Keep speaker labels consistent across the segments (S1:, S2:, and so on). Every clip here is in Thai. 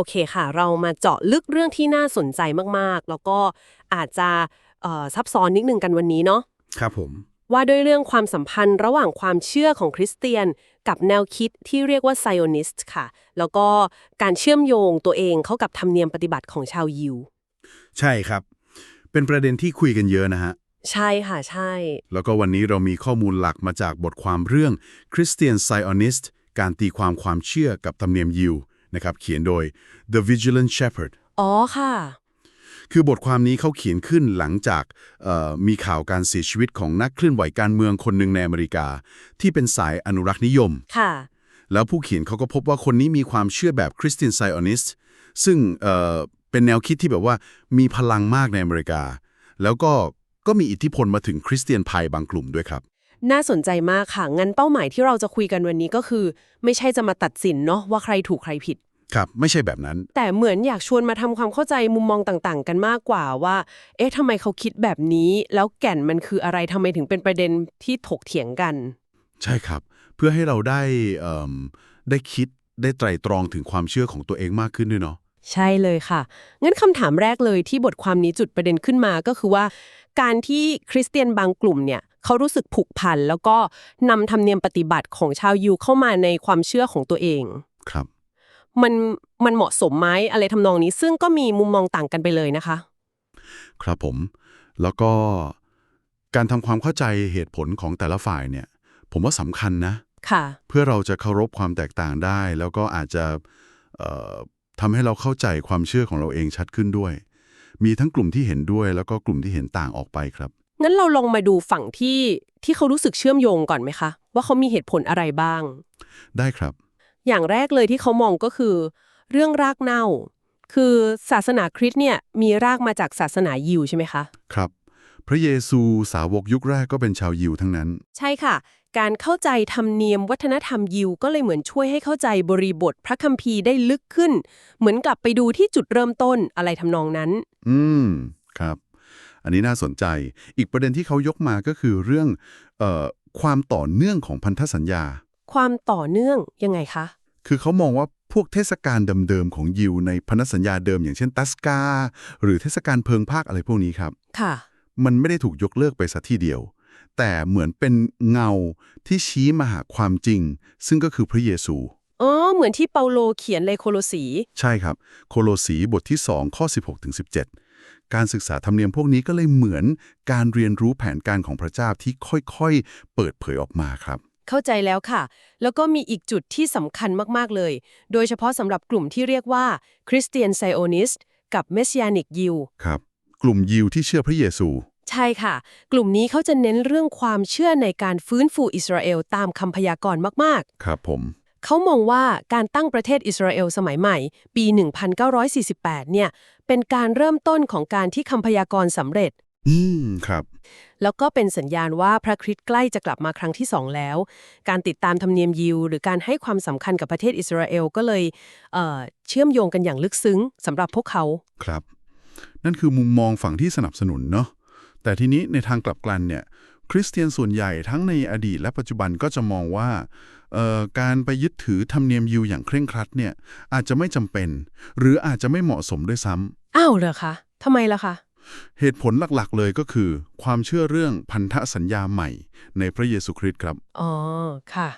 S1: โอเคค่ะ เรามาเจาะลึกเรื่องที่น่าสนใจมากๆ แล้วก็อาจจะเอ่อซับซ้อนนิดนึงกันวันนี้เนาะ
S2: ครับผม
S1: ว่าด้วยเรื่องความสัมพันธ์ระหว่างความเชื่อของคริสเตียน กับแนวคิดที่เรียกว่าไซโอนิสต์ค่ะ แล้วก็การเชื่อมโยงตัวเองเข้ากับธรรมเนียมปฏิบัติของชาวยิว
S2: ใช่ครับ เป็นประเด็นที่คุยกันเยอะนะฮะ
S1: ใช่ค่ะ ใช่
S2: แล้วก็วันนี้เรามีข้อมูลหลักมาจากบทความเรื่อง Christian Zionist การตีความความเชื่อกับธรรมเนียมยิว นะครับเขียนโดย The Vigilant Shepherd
S1: อ๋อค่ะ
S2: คือบทความนี้เขาเขียนขึ้นหลังจากเอ่อมีข่าวการเสียชีวิตของนักเคลื่อนไหวการเมืองคนหนึ่งในอเมริกา ที่เป็นสายอนุรักษ์นิยม
S1: ค่ะ
S2: แล้วผู้เขียนเขาก็พบว่าคนนี้มีความเชื่อแบบ Christian Zionist ซึ่งเอ่อเป็นแนวคิดที่แบบว่ามีพลังมากในอเมริกา แล้วก็ก็มีอิทธิพลมาถึงคริสเตียนไพบางกลุ่มด้วยครับ
S1: น่าสนใจมากค่ะ งั้นเป้าหมายที่เราจะคุยกันวันนี้ก็คือ ไม่ใช่จะมาตัดสินเนาะว่าใครถูกใครผิด
S2: ครับ ไม่ใช่แบบนั้น
S1: แต่เหมือนอยากชวนมาทำความเข้าใจมุมมองต่างๆ กันมากกว่าว่า เอ๊ะทำไมเขาคิดแบบนี้ แล้วแก่นมันคืออะไรทำไมถึงเป็นประเด็นที่ถกเถียงกัน
S2: ใช่ครับ เพื่อให้เราได้เอิ่มได้คิดได้ไตร่ตรองถึงความเชื่อของตัวเองมากขึ้นด้วยเนาะ
S1: ใช่เลยค่ะ งั้นคำถามแรกเลยที่บทความนี้จุดประเด็นขึ้นมาก็คือว่า การที่คริสเตียนบางกลุ่มเนี่ย เขารู้สึกผูกพันแล้วก็นำธรรมเนียมปฏิบัติของชาวยิวเข้ามาในความเชื่อของตัวเอง
S2: ครับ
S1: มันมันเหมาะสมไหมอะไรทำนองนี้ ซึ่งก็มีมุมมองต่างกันไปเลยนะคะ
S2: ครับผม แล้วก็การทำความเข้าใจเหตุผลของแต่ละฝ่ายเนี่ย ผมว่าสำคัญนะ
S1: ค่ะ
S2: เพื่อเราจะเคารพความแตกต่างได้ แล้วก็อาจจะเอ่อทำให้เราเข้าใจความเชื่อของเราเองชัดขึ้นด้วย มีทั้งกลุ่มที่เห็นด้วย แล้วก็กลุ่มที่เห็นต่างออกไปครับ
S1: งั้นเราลองมาดูฝั่งที่ที่เขารู้สึกเชื่อมโยงก่อนไหมคะ ว่าเขามีเหตุผลอะไรบ้าง
S2: ได้ครับ
S1: อย่างแรกเลยที่เขามองก็คือ เรื่องรากเน่า คือศาสนาคริสต์เนี่ยมีรากมาจากศาสนายิวใช่ไหมคะ
S2: ครับ พระเยซูสาวกยุคแรกก็เป็นชาวยิวทั้งนั้น
S1: ใช่ค่ะ การเข้าใจธรรมเนียมวัฒนธรรมยิวก็เลยเหมือนช่วยให้เข้าใจบริบทพระคัมภีร์ได้ลึกขึ้น เหมือนกลับไปดูที่จุดเริ่มต้นอะไรทำนองนั้น
S2: อืม ครับ อันนี้น่าสนใจ อีกประเด็นที่เขายกมาก็คือเรื่องเอ่อความต่อเนื่องของพันธสัญญา
S1: ความต่อเนื่องยังไงคะ
S2: คือเขามองว่าพวกเทศกาลเดิมๆของยิวในพันธสัญญาเดิม อย่างเช่นตัสกา หรือเทศกาลเพิงภาคอะไรพวกนี้ครับ
S1: ค่ะ
S2: มันไม่ได้ถูกยกเลิกไปสัทีเดียว แต่เหมือนเป็นเงาที่ชี้มาหาความจริง ซึ่งก็คือพระเยซู
S1: อ๋อเหมือนที่เปาโลเขียนในโคโลสี
S2: ใช่ครับ โคโลสีบทที่ 2 ข้อ 16ถึง17 การศึกษาธรรมเนียมพวกนี้ก็เลยเหมือนการเรียนรู้แผนการของพระเจ้าที่ค่อยๆ เปิดเผยออกมาครับ
S1: เข้าใจแล้วค่ะ แล้วก็มีอีกจุดที่สำคัญมากๆเลย โดยเฉพาะสำหรับกลุ่มที่เรียกว่าคริสเตียนไซโอนิสต์กับเมส i ยานิกยิว
S2: ครับ กลุ่มยิวที่เชื่อพระเยซู
S1: ใช่ค่ะ กลุ่มนี้เขาจะเน้นเรื่องความเชื่อในการฟื้นฟูอิสราเอลตามคำพยากรณ์มาก
S2: ครับผม
S1: ๆเขามองว่าการตั้งประเทศอิสราเอลสมัยใหม่ ปี 1948 เนี่ย เป็นการเริ่มต้นของการที่คำพยากรณ์สำเร็จ
S2: อืม ครับ
S1: แล้วก็เป็นสัญญาณว่าพระคริสต์ใกล้จะกลับมาครั้งที่สองแล้ว การติดตามธรรมเนียมยิว หรือการให้ความสำคัญกับประเทศอิสราเอลก็เลยเอ่อเชื่อมโยงกันอย่างลึกซึ้งสำหรับพวกเขา
S2: ครับ นั่นคือมุมมองฝั่งที่สนับสนุนเนาะ แต่ทีนี้ในทางกลับกันเนี่ยคริสเตียนส่วนใหญ่ทั้งในอดีตและปัจจุบันก็จะมองว่าเอ่อการไปยึดถือธรรมเนียมยิวอย่างเคร่งครัดเนี่ยอาจจะไม่จำเป็น หรืออาจจะไม่เหมาะสมด้วยซ้ำ
S1: อ้าวเหรอคะทำไมล่ะคะ
S2: เหตุผลหลักๆ เลยก็คือ ความเชื่อเรื่องพันธสัญญาใหม่ ในพระเยซูคริสต์ครับ
S1: อ๋อ ค่ะ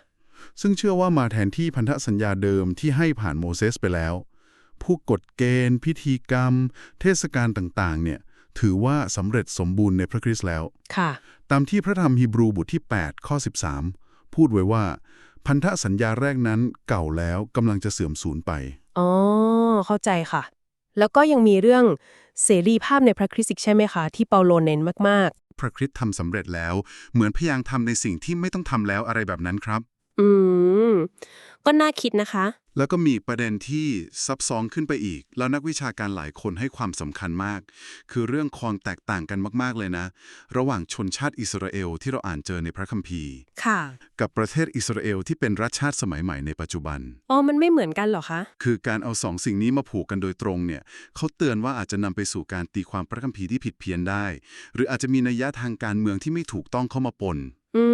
S2: ซึ่งเชื่อว่ามาแทนที่พันธสัญญาเดิมที่ให้ผ่านโมเสสไปแล้ว ผู้กฎเกณฑ์ พิธีกรรม เทศกาลต่างๆ เนี่ย ถือว่าสำเร็จสมบูรณ์ในพระคริสต์แล้ว
S1: ค่ะ
S2: ตามที่พระธรรมฮีบรูบทที่ 8 ข้อ 13 พูดไว้ว่า พันธสัญญาแรกนั้นเก่าแล้วกำลังจะเสื่อมสูญไป
S1: อ๋อ เข้าใจค่ะ แล้วก็ยังมีเรื่องเสรีภาพในพระคริสต์อีกใช่ไหมคะ ที่เปาโลเน้นมาก
S2: พระคริสต์ทำสำเร็จแล้ว เหมือนพยายามทำในสิ่งที่ไม่ต้องทำแล้วอะไรแบบนั้นครับ
S1: ๆอืม ก็น่าคิดนะคะ
S2: แล้วก็มีประเด็นที่ซับซ้อนขึ้นไปอีก แล้วนักวิชาการหลายคนให้ความสำคัญมาก คือเรื่องความแตกต่างกันมากๆเลยนะ ระหว่างชนชาติอิสราเอลที่เราอ่านเจอในพระคัมภีร์
S1: ค่ะ
S2: กับประเทศอิสราเอลที่เป็นรัฐชาติสมัยใหม่ในปัจจุบัน
S1: อ๋อ มันไม่เหมือนกันเหรอคะ
S2: คือการเอาสองสิ่งนี้มาผูกกันโดยตรงเนี่ยเขาเตือนว่าอาจจะนำไปสู่การตีความพระคัมภีร์ที่ผิดเพี้ยนได้ หรืออาจจะมีนัยยะทางการเมืองที่ไม่ถูกต้องเข้ามาปน
S1: อื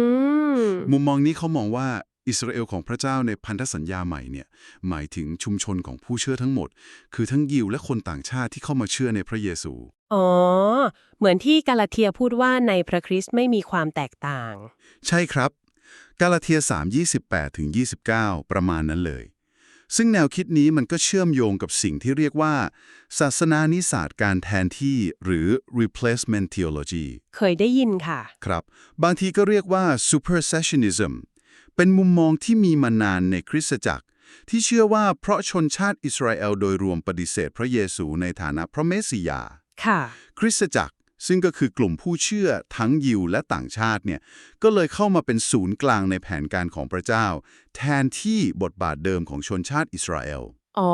S1: ม
S2: มุมมองนี้เขามองว่า อิสราเอลของพระเจ้าในพันธสัญญาใหม่เนี่ยหมายถึงชุมชนของผู้เชื่อทั้งหมด คือทั้งยิวและคนต่างชาติที่เข้ามาเชื่อในพระเยซู
S1: อ๋อ เหมือนที่กาลาเทียพูดว่าในพระคริสต์ไม่มีความแตกต่าง
S2: ใช่ครับ กาลาเทีย 3 28ถึง29 ประมาณนั้นเลย ซึ่งแนวคิดนี้มันก็เชื่อมโยงกับสิ่งที่เรียกว่า ศาสนานิศาสตร์การแทนที่หรือ replacement theology
S1: เคยได้ยินค่ะ
S2: ครับ บางทีก็เรียกว่า supersessionism เป็นมุมมองที่มีมานานในคริสตจักร ที่เชื่อว่าเพราะชนชาติอิสราเอลโดยรวมปฏิเสธพระเยซูในฐานะพระเมสสิยา
S1: ค่ะ
S2: คริสตจักรซึ่งก็คือกลุ่มผู้เชื่อทั้งยิวและต่างชาติเนี่ยก็เลยเข้ามาเป็นศูนย์กลางในแผนการของพระเจ้า แทนที่บทบาทเดิมของชนชาติอิสราเอล
S1: อ๋อ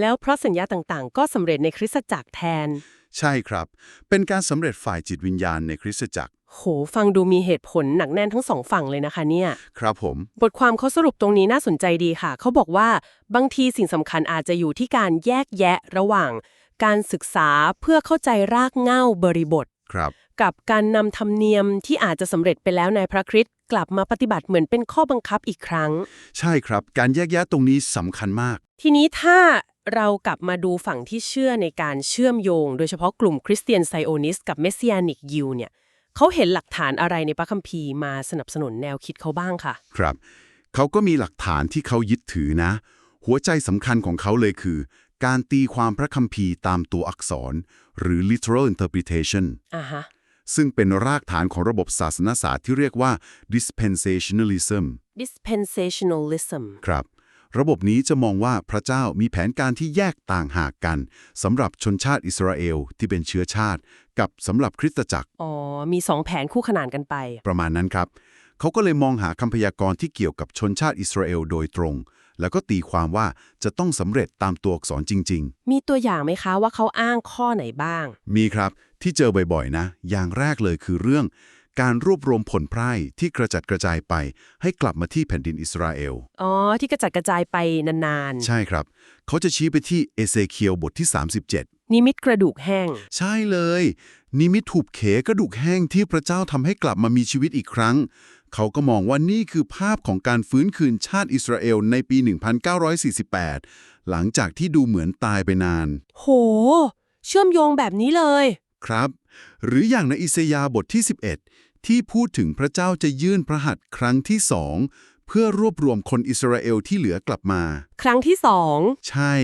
S1: แล้วเพราะสัญญาต่างๆ ก็สำเร็จในคริสตจักรแทน
S2: ใช่ครับ เป็นการสำเร็จฝ่ายจิตวิญญาณในคริสตจักร
S1: โห ฟังดูมีเหตุผลหนักแน่นทั้งสองฝั่งเลยนะคะเนี่ย
S2: ครับผม
S1: บทความเขาสรุปตรงนี้น่าสนใจดีค่ะ เขาบอกว่าบางทีสิ่งสำคัญอาจจะอยู่ที่การแยกแยะระหว่าง การศึกษาเพื่อเข้าใจรากเหง้าบริบท
S2: ครับ
S1: กับการนำธรรมเนียมที่อาจจะสำเร็จไปแล้วในพระคริสต์กลับมาปฏิบัติเหมือนเป็นข้อบังคับอีกครั้ง
S2: ใช่ครับ การแยกแยะตรงนี้สำคัญมาก
S1: ทีนี้ถ้า เรากลับมาดูฝั่งที่เชื่อในการเชื่อมโยง โดยเฉพาะกลุ่มคริสเตียนไซโอนิสต์กับเมส i ิ n นิกยิวเนี่ยเขาเห็นหลักฐานอะไรในพระคัมภีร์มาสนับสนุนแนวคิดเขาบ้างค่ะ
S2: ครับเขาก็มีหลักฐานที่เขายึดถือนะ หัวใจสำคัญของเขาเลยคือ การตีความพระคัมภีร์ตามตัวอักษร หรือ literal interpretation
S1: อ่าฮะ
S2: ซึ่งเป็นรากฐานของระบบศาสนศาสตร์ที่เรียกว่า dispensationalism
S1: dispensationalism
S2: ครับ ระบบนี้จะมองว่าพระเจ้ามีแผนการที่แยกต่างหากกันสำหรับชนชาติอิสราเอลที่เป็นเชื้อชาติ กับสำหรับคริสตจักร
S1: อ๋อ มีสองแผนคู่ขนานกันไป
S2: ประมาณนั้นครับ เขาก็เลยมองหาคำพยากรณ์ที่เกี่ยวกับชนชาติอิสราเอลโดยตรง แล้วก็ตีความว่าจะต้องสำเร็จตามตัวอักษรจริง
S1: มีตัวอย่างไหมคะว่าเขาอ้างข้อไหนบ้าง
S2: ๆมีครับที่เจอบ่อยๆนะ อย่างแรกเลยคือเรื่อง การรวบรวมผลไพร่ที่กระจัดกระจายไป ให้กลับมาที่แผ่นดินอิสราเอล
S1: อ๋อ ที่กระจัดกระจายไปนาน
S2: ใช่ครับ เขาจะชี้ไปที่เอเซเคียลบทที่ 37
S1: ๆ นิมิตกระดูกแห้ง
S2: ใช่เลย นิมิตถูกเขกระดูกแห้งที่พระเจ้าทำให้กลับมามีชีวิตอีกครั้ง เขาก็มองว่านี่คือภาพของการฟื้นคืนชาติอิสราเอลในปี 1948 หลังจากที่ดูเหมือนตายไปนาน
S1: โห เชื่อมโยงแบบนี้เลย
S2: ครับ หรืออย่างในอิสยาห์บทที่ 11 ที่พูดถึงพระเจ้าจะยื่นพระหัตถ์ครั้งที่สองเพื่อรวบรวมคนอิสราเอลที่เหลือกลับมา
S1: ครั้งที่สอง
S2: ใช่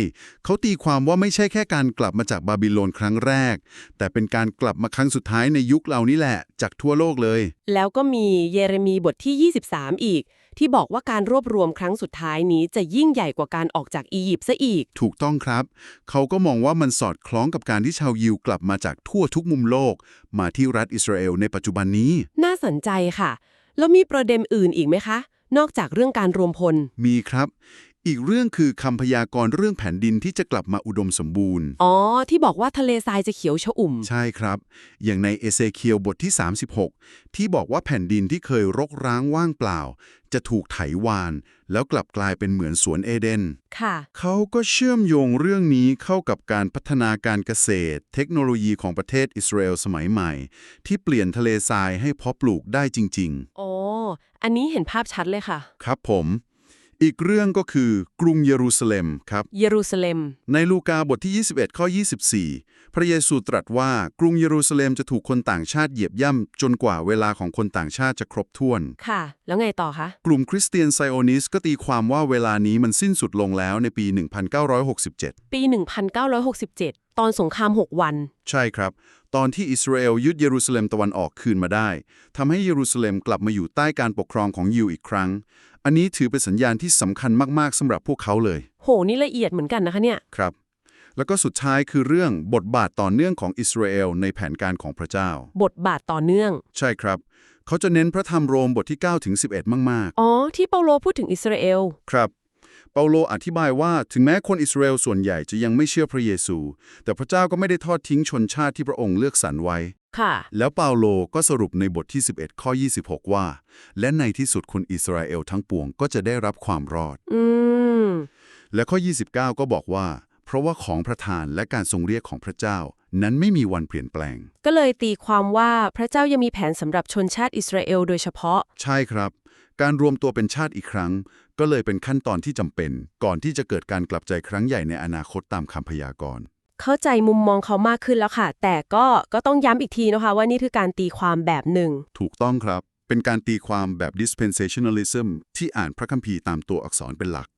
S2: เขาตีความว่าไม่ใช่แค่การกลับมาจากบาบิโลนครั้งแรก แต่เป็นการกลับมาครั้งสุดท้ายในยุคเรานี่แหละ จากทั่วโลกเลย
S1: แล้วก็มีเยเรมีบทที่ 23 อีก ที่บอกว่าการรวบรวมครั้งสุดท้ายนี้จะยิ่งใหญ่กว่าการออกจากอียิปต์ซะอีก
S2: ถูกต้องครับ เขาก็มองว่ามันสอดคล้องกับการที่ชาวยิวกลับมาจากทั่วทุกมุมโลก มาที่รัฐอิสราเอลในปัจจุบันนี้
S1: น่าสนใจค่ะ แล้วมีประเด็นอื่นอีกไหมคะ นอกจากเรื่องการรวมพล
S2: มีครับ อีกเรื่องคือคำพยากรณ์เรื่องแผ่นดินที่จะกลับมาอุดมสมบูรณ์
S1: อ๋อ ที่บอกว่าทะเลทรายจะเขียวชอุ่ม
S2: ใช่ครับ อย่างในเอเซเคียลบทที่ 36 ที่บอกว่าแผ่นดินที่เคยรกร้างว่างเปล่า จะถูกไถวาน แล้วกลับกลายเป็นเหมือนสวนเอเดน
S1: ค่ะ
S2: เขาก็เชื่อมโยงเรื่องนี้เข้ากับการพัฒนาการเกษตร เทคโนโลยีของประเทศอิสราเอลสมัยใหม่ ที่เปลี่ยนทะเลทรายให้เพาะปลูกได้จริง
S1: อ๋อ อันนี้เห็นภาพชัดเลยค่ะ
S2: ๆครับผม อีกเรื่องก็คือกรุงเยรูซาเล็มครับ
S1: เยรูซาเล็ม
S2: ในลูกาบทที่ 21 ข้อ 24 พระเยซูตรัสว่ากรุงเยรูซาเล็มจะถูกคนต่างชาติเหยียบย่ำจนกว่าเวลาของคนต่างชาติจะครบถ้วน
S1: ค่ะ แล้วไงต่อคะ
S2: กลุ่มคริสเตียนไซโอนิสต์ก็ตีความว่าเวลานี้มันสิ้นสุดลงแล้วในปี 1967
S1: ปี 1967 ตอนสงคราม 6 วัน
S2: ใช่ครับ ตอนที่อิสราเอลยึดเยรูซาเล็มตะวันออกคืนมาได้ทำให้เยรูซาเล็มกลับมาอยู่ใต้การปกครองของยิวอีกครั้ง อันนี้ถือเป็นสัญญาณที่สำคัญมากๆสำหรับพวกเขาเลย
S1: โห นี่ละเอียดเหมือนกันนะคะเนี่ย
S2: ครับ แล้วก็สุดท้ายคือเรื่องบทบาทต่อเนื่องของอิสราเอลในแผนการของพระเจ้า
S1: บทบาทต่อเนื่อง
S2: ใช่ครับ เขาจะเน้นพระธรรมโรมบทที่ 9 ถึง 11 มาก
S1: อ๋อ ที่เปาโลพูดถึงอิสราเอล
S2: ๆ ครับ เปาโลอธิบายว่าถึงแม้คนอิสราเอลส่วนใหญ่จะยังไม่เชื่อพระเยซู แต่พระเจ้าก็ไม่ได้ทอดทิ้งชนชาติที่พระองค์เลือกสรรไว้
S1: ค่ะ
S2: แล้วเปาโลก็สรุปในบทที่ 11 ข้อ 26 ว่า และในที่สุดคนอิสราเอลทั้งปวงก็จะได้รับความรอด
S1: อืม
S2: และข้อ 29 ก็บอกว่า เพราะว่าของประทานและการทรงเรียกของพระเจ้า นั้นไม่มีวันเปลี่ยนแปลง
S1: ก็เลยตีความว่าพระเจ้ายังมีแผนสำหรับชนชาติอิสราเอลโดยเฉพาะ
S2: ใช่ครับ การรวมตัวเป็นชาติอีกครั้ง ก็เลยเป็นขั้นตอนที่จำเป็น ก่อนที่จะเกิดการกลับใจครั้งใหญ่ในอนาคตตามคำพยากรณ์
S1: เข้าใจมุมมองเขามากขึ้นแล้วค่ะ แต่ก็ก็ต้องย้ำอีกทีนะคะว่านี่คือการตีความแบบหนึ่ง
S2: ถูกต้องครับ เป็นการตีความแบบ dispensationalism ที่อ่านพระคัมภีร์ตามตัวอักษรเป็นหลัก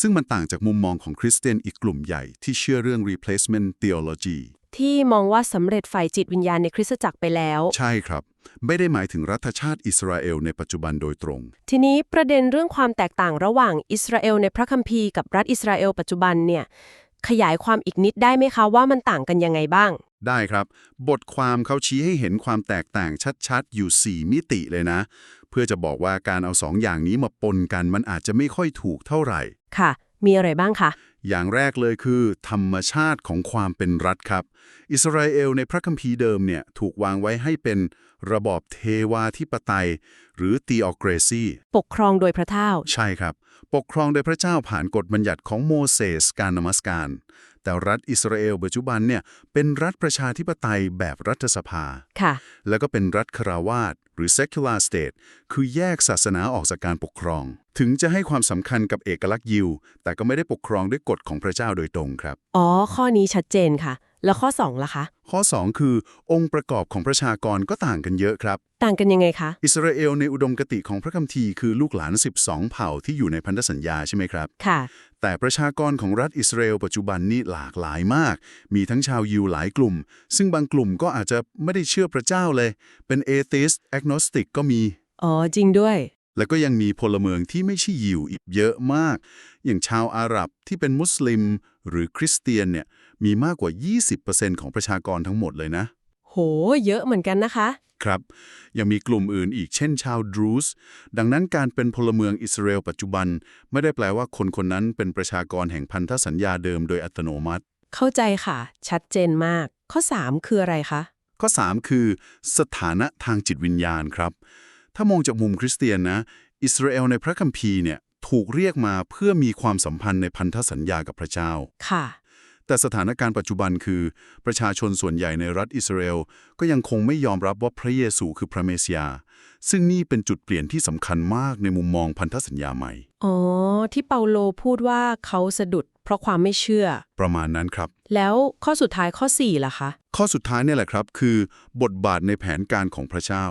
S2: ซึ่งมันต่างจากมุมมองของคริสเตียนอีกกลุ่มใหญ่ที่เชื่อเรื่อง replacement theology
S1: ที่มองว่าสำเร็จฝ่ายจิตวิญญาณในคริสตจักรไปแล้ว
S2: ใช่ครับ ไม่ได้หมายถึงรัฐชาติอิสราเอลในปัจจุบันโดยตรง
S1: ทีนี้ประเด็นเรื่องความแตกต่างระหว่างอิสราเอลในพระคัมภีร์กับรัฐอิสราเอลปัจจุบันเนี่ย ขยายความอีกนิดได้ไหมคะว่ามันต่างกันยังไงบ้าง
S2: ได้ครับ บทความเขาชี้ให้เห็นความแตกต่างชัดๆ อยู่ 4 มิติเลยนะ เพื่อจะบอกว่าการเอาสองอย่างนี้มาปนกันมันอาจจะไม่ค่อยถูกเท่าไหร่
S1: ค่ะ มีอะไรบ้างคะ
S2: อย่างแรกเลยคือ ธรรมชาติของความเป็นรัฐครับ อิสราเอลในพระคัมภีร์เดิมเนี่ยถูกวางไว้ให้เป็นระบอบเทวาธิปไตย หรือ theocracy
S1: ปกครองโดยพระเจ้า
S2: ใช่ครับ ปกครองโดยพระเจ้าผ่านกฎบัญญัติของโมเสสการนมัสการ แต่รัฐอิสราเอลปัจจุบันเนี่ยเป็นรัฐประชาธิปไตยแบบรัฐสภา
S1: ค่ะ
S2: แล้วก็เป็นรัฐคาราวาสหรือ secular state คือแยกศาสนาออกจากการปกครอง ถึงจะให้ความสำคัญกับเอกลักษณ์ยิว แต่ก็ไม่ได้ปกครองด้วยกฎของพระเจ้าโดยตรงครับ
S1: อ๋อ ข้อนี้ชัดเจนค่ะ แล้วข้อ2ล่ะคะ
S2: ข้อ 2 คือ องค์ประกอบของประชากรก็ต่างกันเยอะครับ
S1: ต่างกันยังไงคะ
S2: อิสราเอลในอุดมคติของพระคัมภีร์คือลูกหลาน 12 เผ่าที่อยู่ในพันธสัญญาใช่ไหมครับ
S1: ค่ะ
S2: แต่ประชากรของรัฐอิสราเอลปัจจุบันนี่หลากหลายมาก มีทั้งชาวยิวหลายกลุ่ม ซึ่งบางกลุ่มก็อาจจะไม่ได้เชื่อพระเจ้าเลย เป็นเอเ i ส t แอกโนสติกก็มี
S1: อ๋อจริงด้วย
S2: แล้วก็ยังมีพลเมืองที่ไม่ใช่ยิวอีกเยอะมาก อย่างชาวอาหรับที่เป็นมุสลิม หรือคริสเตียนเนี่ย มีมากกว่า 20%ของประชากรทั้งหมดเลยนะ
S1: โห เยอะเหมือนกันนะคะ
S2: ครับ ยังมีกลุ่มอื่นอีกเช่นชาวดรูซดังนั้นการเป็นพลเมืองอิสราเอลปัจจุบัน ไม่ได้แปลว่าคนคนนั้นเป็นประชากรแห่งพันธสัญญาเดิมโดยอัตโนมัติ
S1: เข้าใจค่ะ ชัดเจนมาก ข้อ 3 คืออะไรคะ
S2: ข้อ 3 คือ สถานะทางจิตวิญญาณครับ ถ้ามองจากมุมคริสเตียนนะ อิสราเอลในพระคัมภีร์เนี่ยถูกเรียกมาเพื่อมีความสัมพันธ์ในพันธสัญญากับพระเจ้า
S1: ค่ะ
S2: แต่สถานการณ์ปัจจุบันคือ ประชาชนส่วนใหญ่ในรัฐอิสราเอลก็ยังคงไม่ยอมรับว่าพระเยซูคือพระเมสยา ซึ่งนี่เป็นจุดเปลี่ยนที่สำคัญมากในมุมมองพันธสัญญาใหม่
S1: อ๋อ ที่เปาโลพูดว่าเขาสะดุดเพราะความไม่เชื่อ
S2: ประมาณนั้นครับ
S1: แล้วข้อสุดท้ายข้อ 4 ล่ะคะ
S2: ข้อสุดท้ายเนี่ยแหละครับ คือบทบาทในแผนการของพระเจ้า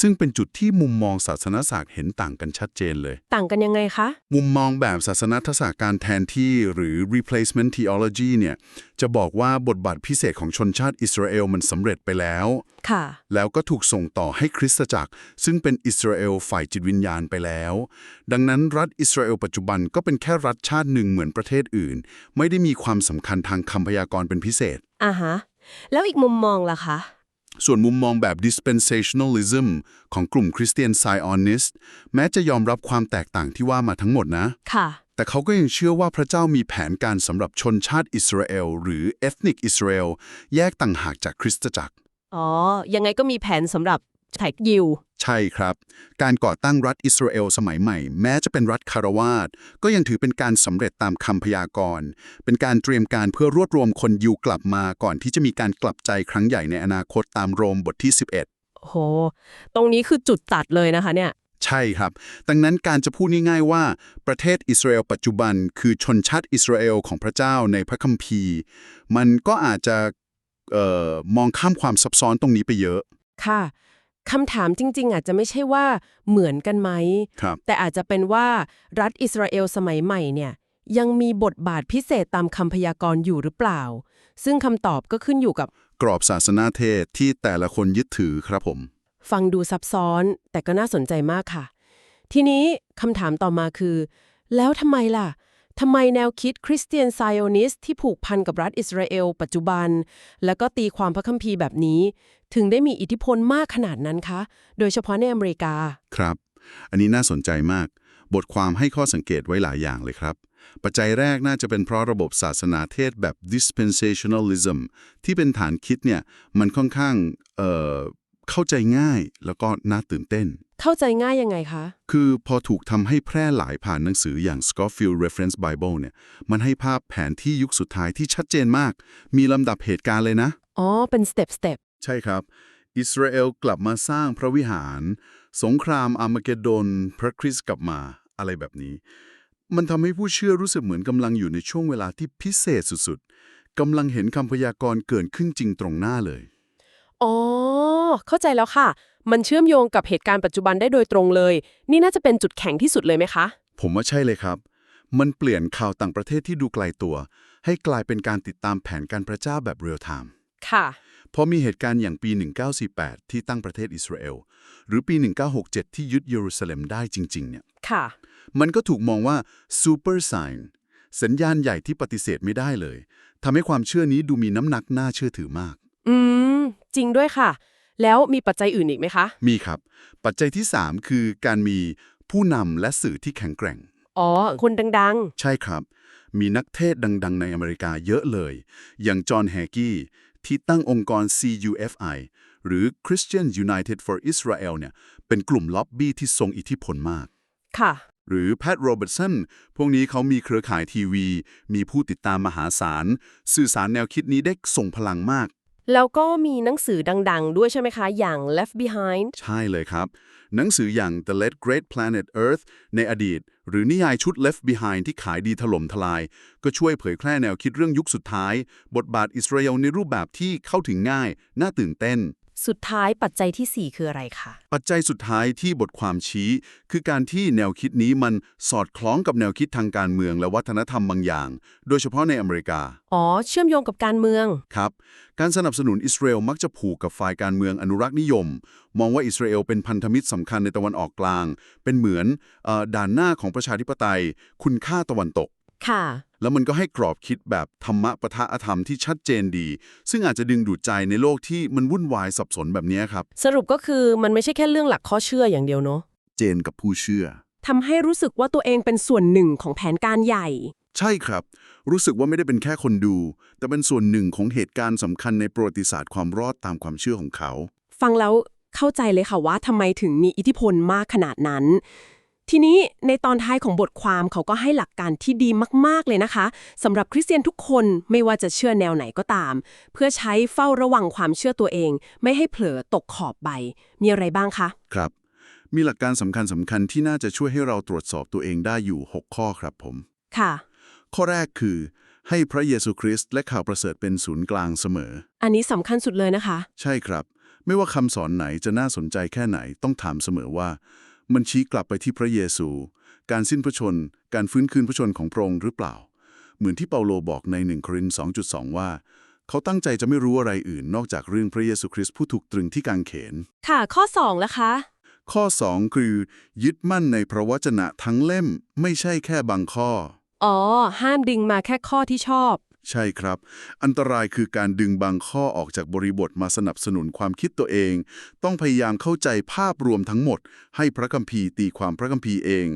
S2: ซึ่งเป็นจุดที่มุมมองศาสนศาสตร์เห็นต่างกันชัดเจนเลย
S1: ต่างกันยังไงคะ
S2: มุมมองแบบศาสนศาสตร์การแทนที่หรือ replacement theology เนี่ยจะบอกว่าบทบาทพิเศษของชนชาติอิสราเอลมันสำเร็จไปแล้ว
S1: ค่ะ
S2: แล้วก็ถูกส่งต่อให้คริสตจักร ซึ่งเป็นอิสราเอลฝ่ายจิตวิญญาณไปแล้ว ดังนั้นรัฐอิสราเอลปัจจุบันก็เป็นแค่รัฐชาติหนึ่งเหมือนประเทศอื่น ไม่ได้มีความสำคัญทางคำพยากรณ์เป็นพิเศษ
S1: อ่าฮะ แล้วอีกมุมมองล่ะคะ
S2: ส่วนมุมมองแบบ dispensationalism ของกลุ่มคริสเตียนไซออนิสต์แม้จะยอมรับความแตกต่างที่ว่ามาทั้งหมดนะ
S1: ค่ะ
S2: แต่เขาก็ยังเชื่อว่าพระเจ้ามีแผนการสำหรับชนชาติอิสราเอลหรือ ethnic Israel แยกต่างหากจากคริสตจักร
S1: อ๋อ ยังไงก็มีแผนสำหรับ แท็กยิว
S2: ใช่ครับ การก่อตั้งรัฐอิสราเอลสมัยใหม่ แม้จะเป็นรัฐคารวาสก็ยังถือเป็นการสำเร็จตามคำพยากรณ์ เป็นการเตรียมการเพื่อรวบรวมคนยิวกลับมาก่อนที่จะมีการกลับใจครั้งใหญ่ในอนาคตตามโรมบทที่ 11
S1: โห ตรงนี้คือจุดตัดเลยนะคะเนี่ย
S2: ใช่ครับ ดังนั้นการจะพูดง่ายๆว่า ประเทศอิสราเอลปัจจุบันคือชนชาติอิสราเอลของพระเจ้าในพระคัมภีร์ มันก็อาจจะเอ่อมองข้ามความซับซ้อนตรงนี้ไปเยอะ
S1: ค่ะ คำถามจริง ๆ อาจจะไม่ใช่ว่าเหมือนกันไหม
S2: ครับ
S1: แต่อาจจะเป็นว่ารัฐอิสราเอลสมัยใหม่เนี่ยยังมีบทบาทพิเศษตามคำพยากรณ์อยู่หรือเปล่า ซึ่งคำตอบก็ขึ้นอยู่กับ
S2: กรอบศาสนาเทศที่แต่ละคนยึดถือครับผม
S1: ฟังดูซับซ้อน แต่ก็น่าสนใจมากค่ะ ทีนี้คำถามต่อมาคือ แล้วทำไมล่ะทำไมแนวคิดคริสเตียนไซโอนิสที่ผูกพันกับรัฐอิสราเอลปัจจุบัน แล้วก็ตีความพระคัมภีร์แบบนี้ ถึงได้มีอิทธิพลมากขนาดนั้นคะ โดยเฉพาะในอเมริกา
S2: ครับ อันนี้น่าสนใจมาก บทความให้ข้อสังเกตไว้หลายอย่างเลยครับ ปัจจัยแรกน่าจะเป็นเพราะระบบศาสนาเทศแบบ dispensationalism ที่เป็นฐานคิดเนี่ยมันค่อนข้างเอ่อเข้าใจง่ายแล้วก็น่าตื่นเต้น
S1: เข้าใจง่ายยังไงคะ
S2: คือพอถูกทำให้แพร่หลายผ่านหนังสืออย่าง Scofield Reference Bible เนี่ย มันให้ภาพแผนที่ยุคสุดท้ายที่ชัดเจนมาก มีลำดับเหตุการณ์เลยนะ
S1: อ๋อ เป็นสเต็ปสเต็ป
S2: ใช่ครับ อิสราเอลกลับมาสร้างพระวิหาร สงครามอาร์มาเกดดนพระคริสต์กลับมาอะไรแบบนี้ มันทำให้ผู้เชื่อรู้สึกเหมือนกำลังอยู่ในช่วงเวลาที่พิเศษสุดๆกำลังเห็นคำพยากรณ์เกิดขึ้นจริงตรงหน้าเลย
S1: อ๋อ เข้าใจแล้วค่ะ มันเชื่อมโยงกับเหตุการณ์ปัจจุบันได้โดยตรงเลย นี่น่าจะเป็นจุดแข็งที่สุดเลยไหมคะ
S2: ผมว่าใช่เลยครับ มันเปลี่ยนข่าวต่างประเทศที่ดูไกลตัว ให้กลายเป็นการติดตามแผนการพระเจ้าแบบเรียลไทม์
S1: ค่ะ
S2: พอมีเหตุการณ์อย่างปี 1948 ที่ตั้งประเทศอิสราเอล หรือปี 1967 ที่ยึดเยรูซาเล็มได้จริง ๆ เนี่ย
S1: ค่ะ
S2: มันก็ถูกมองว่าซูเปอร์ไซน์สัญญาณใหญ่ที่ปฏิเสธไม่ได้เลยทำให้ความเชื่อนี้ดูมีน้ำหนักน่าเชื่อถือมาก
S1: อืม จริงด้วยค่ะ แล้วมีปัจจัยอื่นอีกไหมคะ
S2: มีครับ ปัจจัยที่ 3 คือการมีผู้นำและสื่อที่แข็งแกร่ง
S1: อ๋อ คนดัง
S2: ใช่ครับ มีนักเทศดัง ๆ ในอเมริกาเยอะเลย อย่างจอห์นแฮกกี้ ที่ตั้งองค์กร CUFI หรือ Christian United for Israel เนี่ยเป็นกลุ่มล็อบบี้ที่ทรงอิทธิพลมาก
S1: ๆค่ะ
S2: หรือแพทโรเบิร์ตสันพวกนี้เขามีเครือข่ายทีวี มีผู้ติดตามมหาศาล สื่อสารแนวคิดนี้ได้ส่งพลังมาก
S1: แล้วก็มีหนังสือดังๆ ด้วยใช่ไหมคะ อย่าง Left Behind
S2: ใช่เลยครับ หนังสืออย่าง The Late Great Planet Earth ในอดีต หรือนิยายชุด Left Behind ที่ขายดีถล่มทลาย ก็ช่วยเผยแพร่แนวคิดเรื่องยุคสุดท้าย บทบาทอิสราเอลในรูปแบบที่เข้าถึงง่าย น่าตื่นเต้น
S1: สุดท้ายปัจจัยที่ 4 คืออะไรคะ
S2: ปัจจัยสุดท้ายที่บทความชี้ คือการที่แนวคิดนี้มันสอดคล้องกับแนวคิดทางการเมืองและวัฒนธรรมบางอย่าง โดยเฉพาะในอเมริกา
S1: อ๋อ เชื่อมโยงกับการเมือง
S2: ครับ การสนับสนุนอิสราเอลมักจะผูกกับฝ่ายการเมืองอนุรักษ์นิยม มองว่าอิสราเอลเป็นพันธมิตรสำคัญในตะวันออกกลาง เป็นเหมือนเออด่านหน้าของประชาธิปไตย คุณค่าตะวันตก
S1: ค่ะ
S2: แล้วมันก็ให้กรอบคิดแบบธรรมะปะทะอธรรมที่ชัดเจนดี ซึ่งอาจจะดึงดูดใจในโลกที่มันวุ่นวายสับสนแบบนี้ครับ
S1: สรุปก็คือมันไม่ใช่แค่เรื่องหลักข้อเชื่ออย่างเดียวเนาะ
S2: เจนกับผู้เชื่อ
S1: ทำให้รู้สึกว่าตัวเองเป็นส่วนหนึ่งของแผนการใหญ่
S2: ใช่ครับ รู้สึกว่าไม่ได้เป็นแค่คนดู แต่เป็นส่วนหนึ่งของเหตุการณ์สำคัญในประวัติศาสตร์ความรอดตามความเชื่อของเขา
S1: ฟังแล้วเข้าใจเลยค่ะว่าทำไมถึงมีอิทธิพลมากขนาดนั้น ทีนี้ในตอนท้ายของบทความเขาก็ให้หลักการที่ดีมาก ๆ เลยนะคะสำหรับคริสเตียนทุกคนไม่ว่าจะเชื่อแนวไหนก็ตาม เพื่อใช้เฝ้าระวังความเชื่อตัวเอง ไม่ให้เผลอตกขอบใบ มีอะไรบ้างคะ
S2: ครับ มีหลักการสำคัญสำคัญที่น่าจะช่วยให้เราตรวจสอบตัวเองได้อยู่ 6 ข้อครับผม
S1: ค่ะ
S2: ข้อแรกคือ ให้พระเยซูคริสต์และข่าวประเสริฐเป็นศูนย์กลางเสมอ
S1: อันนี้สำคัญสุดเลยนะคะ
S2: ใช่ครับ ไม่ว่าคำสอนไหนจะน่าสนใจแค่ไหนต้องถามเสมอว่า มันชี้กลับไปที่พระเยซู การสิ้นพระชน การฟื้นคืนพระชนของพระองค์หรือเปล่า เหมือนที่เปาโลบอกใน1โครินธ์2.2 ว่า เขาตั้งใจจะไม่รู้อะไรอื่นนอกจากเรื่องพระเยซูคริสต์ผู้ถูกตรึงที่กางเขน
S1: ค่ะ ข้อ2แล้วคะ
S2: ข้อ 2 คือ ยึดมั่นในพระวจนะทั้งเล่มไม่ใช่แค่บางข้อ
S1: อ๋อ ห้ามดึงมาแค่ข้อที่ชอบ
S2: ใช่ครับ อันตรายคือการดึงบางข้อออกจากบริบทมาสนับสนุนความคิดตัวเอง ต้องพยายามเข้าใจภาพรวมทั้งหมด ให้พระคัมภีร์ตีความพระคัมภีร์เอง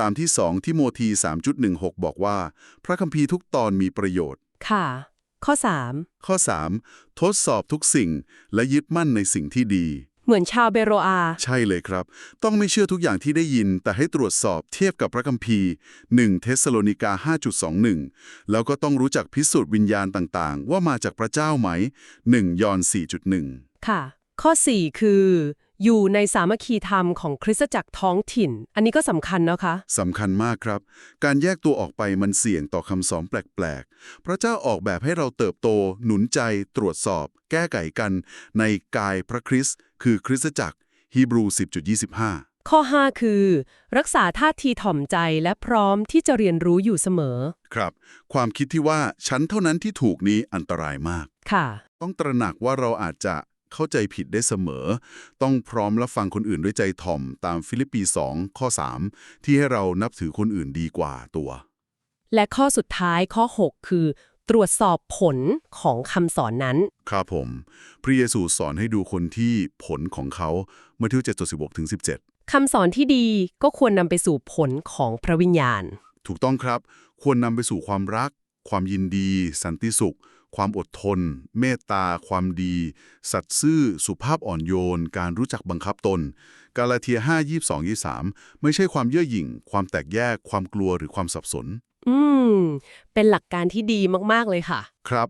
S2: ตามที่ 2ที่โมธี 3.16 บอกว่า พระคัมภีร์ทุกตอนมีประโยชน์
S1: ค่ะ ข้อ
S2: ข้อ 3 ทดสอบทุกสิ่งและยึดมั่นในสิ่งที่ดี
S1: 3 เหมือนชาวเบโรอา
S2: ใช่เลยครับ ต้องไม่เชื่อทุกอย่างที่ได้ยิน แต่ให้ตรวจสอบเทียบกับพระคัมภีร์ 1 เทสโลนิกา 5.21 แล้วก็ต้องรู้จักพิสูจน์วิญญาณต่างๆ ว่ามาจากพระเจ้าไหม 1 ยอห์น4.1
S1: ค่ะ ข้อ 4 คือ อยู่ในสามัคคีธรรมของคริสตจักรท้องถิ่น อันนี้ก็สำคัญนะคะ
S2: สำคัญมากครับ การแยกตัวออกไปมันเสี่ยงต่อคำสอนแปลกๆ พระเจ้าออกแบบให้เราเติบโต หนุนใจ ตรวจสอบ แก้ไขกัน ในกายพระคริสต์คือคริสตจักรฮีบรู 10.25
S1: ข้อ 5 คือ รักษาท่าทีถ่อมใจและพร้อมที่จะเรียนรู้อยู่เสมอ
S2: ครับ ความคิดที่ว่าฉันเท่านั้นที่ถูกนี้อันตรายมาก
S1: ค่ะ
S2: ต้องตระหนักว่าเราอาจจะ เข้าใจผิดได้เสมอ ต้องพร้อมรับฟังคนอื่นด้วยใจถ่อมตามฟิลิปปี2ข้อ 3 ที่ให้เรานับถือคนอื่นดีกว่าตัว
S1: และข้อสุดท้ายข้อ 6 คือ ตรวจสอบผลของคำสอนนั้น
S2: ครับผม พระเยซูสอนให้ดูคนที่ผลของเขาเมื่อที่7.16ถึง17
S1: คำสอนที่ดีก็ควรนำไปสู่ผลของพระวิญญาณ
S2: ถูกต้องครับ ควรนำไปสู่ความรัก ความยินดี สันติสุข ความอดทน เมตตา ความดี สัตย์ซื่อ สุภาพอ่อนโยน การรู้จักบังคับตน กาลาเทีย5 22 23 ไม่ใช่ความเย่อหยิ่ง ความแตกแยก ความกลัวหรือความสับสน
S1: อืม เป็นหลักการที่ดีมาก ๆ เลยค่ะ
S2: ครับ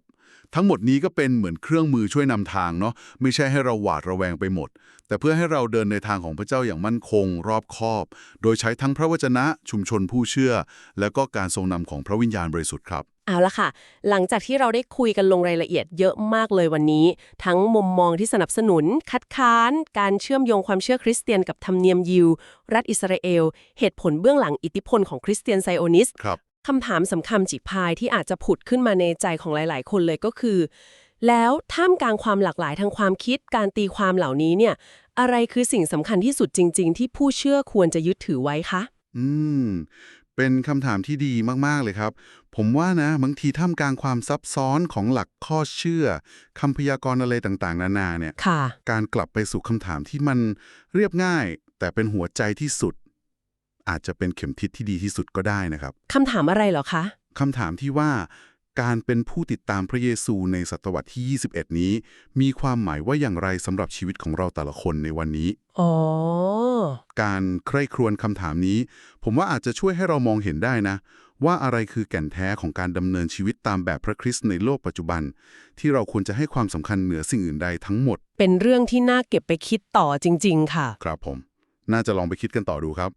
S2: ทั้งหมดนี้ก็เป็นเหมือนเครื่องมือช่วยนำทางเนาะ ไม่ใช่ให้เราหวาดระแวงไปหมด แต่เพื่อให้เราเดินในทางของพระเจ้าอย่างมั่นคง รอบคอบ โดยใช้ทั้งพระวจนะ ชุมชนผู้เชื่อ แล้วก็การทรงนำของพระวิญญาณบริสุทธิ์ครับ
S1: เอาละค่ะ หลังจากที่เราได้คุยกันลงรายละเอียดเยอะมากเลยวันนี้ ทั้งมุมมองที่สนับสนุน คัดค้าน การเชื่อมโยงความเชื่อคริสเตียนกับธรรมเนียมยิว รัฐอิสราเอล เหตุผลเบื้องหลังอิทธิพลของคริสเตียนไซโอนิสต์
S2: ครับ
S1: คำถามสำคัญจิพายที่อาจจะผุดขึ้นมาในใจของหลาย ๆ คนเลยก็คือ แล้วท่ามกลางความหลากหลายทางความคิดการตีความเหล่านี้เนี่ย อะไรคือสิ่งสำคัญที่สุดจริง ๆ ที่ผู้เชื่อควรจะยึดถือไว้คะ
S2: อืม เป็นคำถามที่ดีมาก ๆ เลยครับ ผมว่านะบางทีท่ามกลางความซับซ้อนของหลักข้อเชื่อคำพยากรณ์อะไรต่าง ๆ นานาเนี่ย
S1: ค่ะ
S2: การกลับไปสู่คำถามที่มันเรียบง่าย แต่เป็นหัวใจที่สุด อาจจะเป็นเข็มทิศที่ดีที่สุดก็ได้นะครับ
S1: คำถามอะไรเหรอคะ
S2: คำถามที่ว่า การเป็นผู้ติดตามพระเยซูในศตวรรษที่ 21 นี้ มีความหมายว่าอย่างไรสำหรับชีวิตของเราแต่ละคนในวันนี้
S1: อ๋อ
S2: การใคร่ครวญคำถามนี้ ผมว่าอาจจะช่วยให้เรามองเห็นได้นะ ว่าอะไรคือแก่นแท้ของการดำเนินชีวิตตามแบบพระคริสต์ในโลกปัจจุบัน ที่เราควรจะให้ความสำคัญเหนือสิ่งอื่นใดทั้งหมด
S1: เป็นเรื่องที่น่าเก็บไปคิดต่อจริง ๆ ค่ะ
S2: ครับผม น่าจะลองไปคิดกันต่อดูครับ